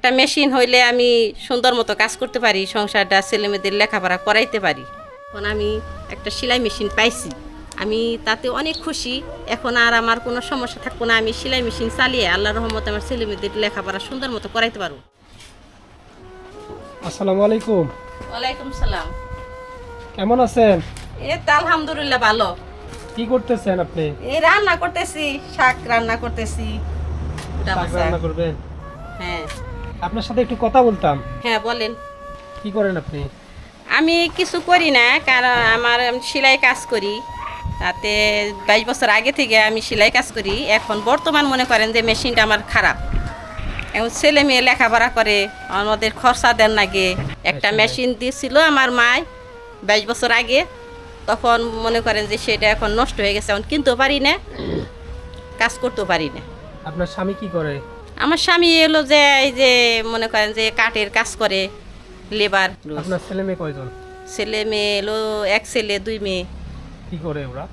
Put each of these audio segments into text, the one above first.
একটা মেশিন হইলে আমি সুন্দর মতো কাজ করতে পারি সংসারটা ছেলেমেয়েদের লেখাপড়া করাইতে পারি। এখন আমি একটা সেলাই মেশিন পাইছি। আমি তাতে অনেক খুশি। এখন আর আমার কোনো সমস্যা থাকব না। আমি সেলাই মেশিন চালিয়ে আল্লাহ রহমতে আমার ছেলেমেয়েদের লেখাপড়া সুন্দর মতো করাইতে পারব। আসসালামু আলাইকুম। ওয়ালাইকুম সালাম। কেমন আছেন? এ তো আলহামদুলিল্লাহ ভালো। কি করতেছেন আপনি? এই রান্না করতেছি শাক রান্না করতেছি। রান্না করবেন? হ্যাঁ। আপনার সাথে একটু কথা বলতাম। হ্যাঁ বলেন। কি করেন আপনি? আমি কিছু করি না কারণ আমার আমি সেলাই কাজ করি। তাতে বাইশ বছর আগে থেকে আমি সেলাই কাজ করি। এখন বর্তমান মনে করেন যে মেশিনটা আমার খারাপ। এখন ছেলে মেয়ে লেখাপড়া করে আমাদের খরচা দেন লাগে একটা মেশিন দিয়েছিল আমার মায় বাইশ বছর আগে। তখন মনে করেন যে সেটা এখন নষ্ট হয়ে গেছে এখন কিনতেও পারি না কাজ করতেও পারি না। আপনার স্বামী কি করে? আমার স্বামী এলো যে এই যে মনে করেন যে কাঠের কাজ করে লেবার আপনার ছেলে মেয়ে কয়জন? ছেলে মেয়ে এলো এক ছেলে দুই মেয়ে। কি করে ওরা?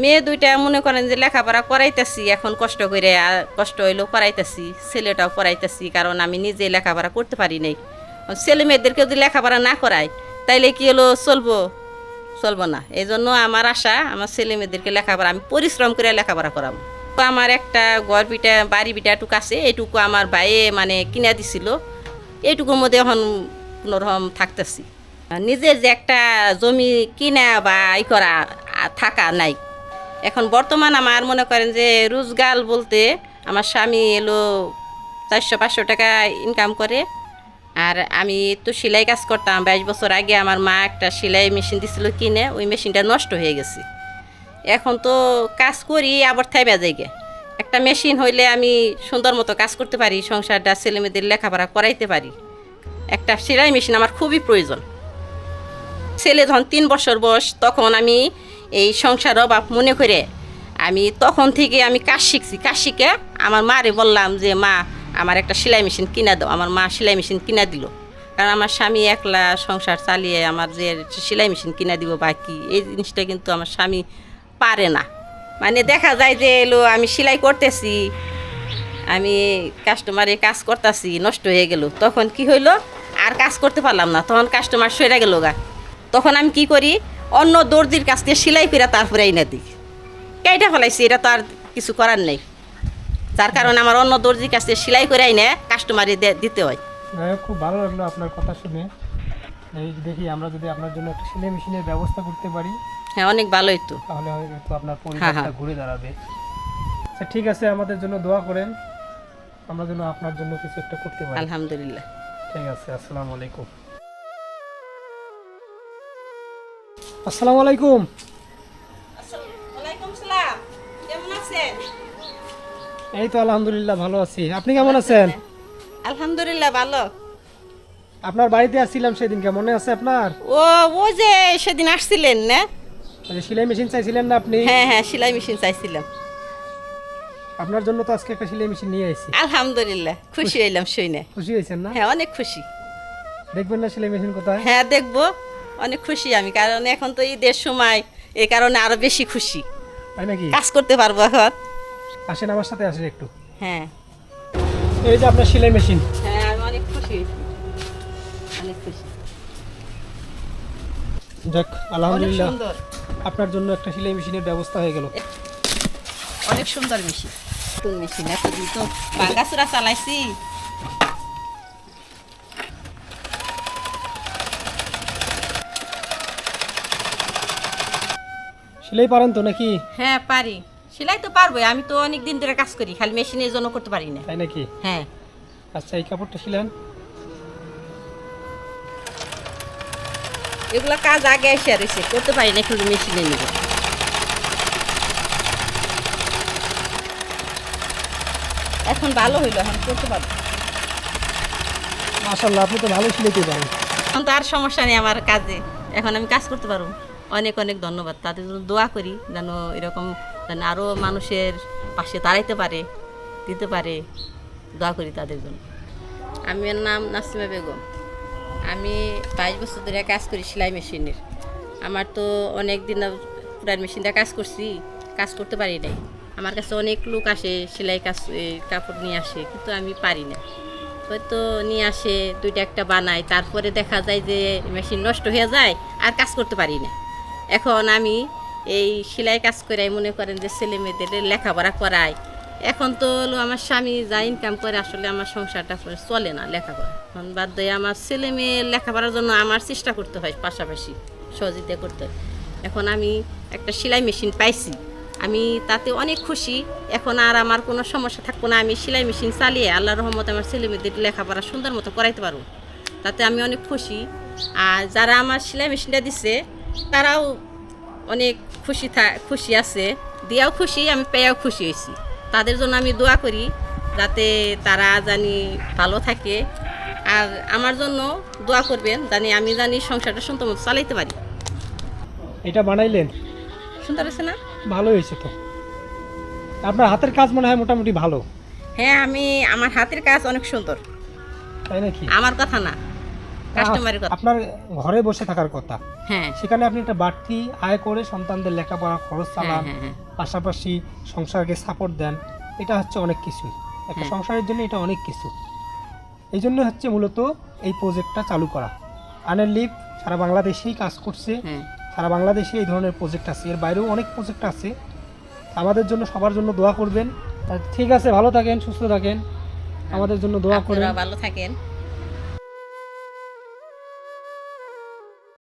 মেয়ে দুইটা মনে করেন যে লেখাপড়া করাইতেছি এখন কষ্ট করে কষ্ট হইলেও করাইতেছি ছেলেটাও পড়াইতেছি কারণ আমি নিজে লেখাপড়া করতে পারি নাই। ছেলে মেয়েদেরকে যদি লেখাপড়া না করাই তাইলে কি হলো চলবো? চলবো না। এই জন্য আমার আশা আমার ছেলে মেয়েদেরকে লেখাপড়া আমি পরিশ্রম করে লেখাপড়া করাবো। আমার একটা ঘর বিটা বাড়ি বিটাটুকু আছে এটুকু আমার ভাইয়ে মানে কিনা দিছিল। এইটুকুর মধ্যে এখন কোনোরকম থাকতেছি। নিজের যে একটা জমি কিনা বা ই করা থাকা নাই। এখন বর্তমান আমার মনে করেন যে রোজগার বলতে আমার স্বামী এলো চারশো, পাঁচশো টাকা ইনকাম করে। আর আমি তো সেলাই কাজ করতাম, বাইশ বছর আগে আমার মা একটা সেলাই মেশিন দিছিল কিনে, ওই মেশিনটা নষ্ট হয়ে গেছে। এখন তো কাজ করি, আবার থাইবা যাইগে। একটা মেশিন হইলে আমি সুন্দর মতো কাজ করতে পারি, সংসারটা ছেলেমেয়েদের লেখাপড়া করাইতে পারি। একটা সেলাই মেশিন আমার খুবই প্রয়োজন। ছেলে যখন তিন বছর বয়স, তখন আমি এই সংসার অভাব মনে করে আমি তখন থেকে আমি কাজ শিখছি। কাজ শিখে আমার মারে বললাম যে, মা, আমার একটা সেলাই মেশিন কিনা দাও। আমার মা সেলাই মেশিন কিনা দিল। কারণ আমার স্বামী একলা সংসার চালিয়ে আমার যে সেলাই মেশিন কিনা দিব বা কি এই জিনিসটা কিন্তু আমার স্বামী পারে না। মানে দেখা যায় যে এলো, আমি সেলাই করতেছি, আমি কাস্টমারে কাজ করতেছি, নষ্ট হয়ে গেল। তখন কি হইল? আর কাজ করতে পারলাম না। তখন কাস্টমার সরে গেল গা। তখন আমি কি করি? অন্য দর্জির কাছ থেকে সেলাই করে তারপরে এনে দিই। কেইটা ফেলাইছি, এটা তো আর কিছু করার নেই। যার কারণে আমার অন্য দর্জির কাছ থেকে সেলাই করে এনে কাস্টমারে দিতে হয়। খুব ভালো লাগল আপনার কথা শুনে। এই দেখি আমরা যদি আপনার জন্য একটা সেলাই মেশিনের ব্যবস্থা করতে পারি হ্যাঁ অনেক ভালোই তো। তাহলে হয়তো আপনার হ্যাঁ, পরিবারটা হ্যাঁ। ঘুরে দাঁড়াবে। আচ্ছা ঠিক আছে আমাদের জন্য দোয়া করেন। আমরা যেন আপনার জন্য কিছু একটা করতে পারি। আলহামদুলিল্লাহ। ঠিক আছে আসসালামু আলাইকুম। আসসালামু আলাইকুম। এই তো আলহামদুলিল্লাহ ভালো আছি। আপনি কেমন আছেন? আলহামদুলিল্লাহ ভালো। আপনার বাড়িতে আসছিলাম সেদিনকে মনে আছে আপনার? ও ও যে সেদিন আসছিলেন না? যে সেলাই মেশিন চাইছিলেন না আপনি? হ্যাঁ হ্যাঁ সেলাই মেশিন চাইছিলাম। আপনার জন্য তো আজকে একটা সেলাই মেশিন নিয়ে আইছি। আলহামদুলিল্লাহ খুশি হইলাম শুনে খুশি হয়েছেন না? হ্যাঁ অনেক খুশি। দেখবেন না সেলাই মেশিন কোথায়? হ্যাঁ দেখব। অনেক খুশি আমি কারণ এখন তো ঈদের সময় এই কারণে আরও বেশি খুশি। তাই নাকি? কাজ করতে পারব এখন। আসেন আমার সাথে আসেন একটু। হ্যাঁ। এই যে আপনার সেলাই মেশিন। হ্যাঁ আমি অনেক খুশি হয়েছি। যাক আলহামদুলিল্লাহ। সুন্দর। আপনার জন্য একটা সেলাই মেশিনের ব্যবস্থা হয়ে গেল। অনেক সুন্দর মেশিন। নতুন মেশিন এতদিন তো বাঙ্গাচুরা চালাইছি। সেলাই পারেন তো নাকি? হ্যাঁ পারি। সেলাই তো পারবোই আমি তো অনেক দিন ধরে কাজ করি খালি মেশিনের জন্য করতে পারি না। তাই নাকি? হ্যাঁ। আচ্ছা এই কাপড়টা ছিলেন এগুলো কাজ আগে এসে রয়েছে করতে পারি না কিন্তু মেশিনে নিব। এখন ভালো হইল এখন করতে পারব। মাশাল্লাহ আপনি তো ভালো সিলাইতে পারেন এখন তো আর সমস্যা নেই আমার কাজে। এখন আমি কাজ করতে পারব। অনেক অনেক ধন্যবাদ। তাদের জন্য দোয়া করি যেন এরকম যেন আরও মানুষের পাশে দাঁড়াইতে পারে দিতে পারে। দোয়া করি তাদের জন্য। আমার নাম নাসিমা বেগম। আমি বাইশ বছর ধরে কাজ করি সেলাই মেশিনের। আমার তো অনেক দিন পুরান মেশিনটা কাজ করছি, কাজ করতে পারি নাই। আমার কাছে অনেক লোক আসে সেলাই কাজ কাপড় নিয়ে আসে, কিন্তু আমি পারি না। হয়তো নিয়ে আসে, দুইটা একটা বানাই তারপরে দেখা যায় যে মেশিন নষ্ট হয়ে যায়, আর কাজ করতে পারি না। এখন আমি এই সেলাই কাজ করে মনে করেন যে ছেলে মেয়েদের লেখাপড়া করাই এখন তো হলো আমার স্বামী যা ইনকাম করে আসলে আমার সংসারটা চলে না লেখাপড়া। এখন বাদ দিয়ে আমার ছেলে মেয়ে লেখাপড়ার জন্য আমার চেষ্টা করতে হয় পাশাপাশি, সহযোগিতা করতে হয়। এখন আমি একটা সেলাই মেশিন পাইছি। আমি তাতে অনেক খুশি। এখন আর আমার কোনো সমস্যা থাকব না। আমি সেলাই মেশিন চালিয়ে আল্লাহ রহমত আমার ছেলে মেয়েদের লেখাপড়া সুন্দর মতো করাইতে পারব। তাতে আমি অনেক খুশি। আর যারা আমার সেলাই মেশিনটা দিছে, তারাও অনেক খুশি থা, খুশি আছে। দিয়াও খুশি, আমি পেয়েও খুশি হয়েছি। তাদের জন্য আমি দোয়া করি যাতে তারা জানি ভালো থাকে। আর আমার জন্য দোয়া করবেন জানি আমি জানি সংসারটা সুন্দর মতো চালাইতে পারি। এটা বানাইলেন? সুন্দর আছে না? ভালো হয়েছে তো। আপনার হাতের কাজ মনে হয় মোটামুটি ভালো। হ্যাঁ আমি আমার হাতের কাজ অনেক সুন্দর। তাই নাকি? আমার কথা না। কাস্টমারের কথা। আপনার ঘরে বসে থাকার কথা। হ্যাঁ। সেখানে আপনি একটা বাড়তি আয় করে সন্তানদের লেখাপড়া খরচ হ্যাঁ চালান হ্যাঁ হ্যাঁ। পাশাপাশি সংসারকে সাপোর্ট দেন এটা হচ্ছে অনেক কিছুই। একটা হ্যাঁ। সংসারের জন্য এটা অনেক কিছু। এই জন্য হচ্ছে মূলত এই প্রজেক্টটা চালু করা। আনের লিভ সারা বাংলাদেশেই কাজ করছে। হ্যাঁ সারা বাংলাদেশে এই ধরনের প্রজেক্ট আছে। এর বাইরেও অনেক প্রজেক্ট আছে। আমাদের জন্য সবার জন্য দোয়া করবেন। ঠিক আছে ভালো থাকেন সুস্থ থাকেন। আমাদের জন্য দোয়া করেন। ভালো থাকেন।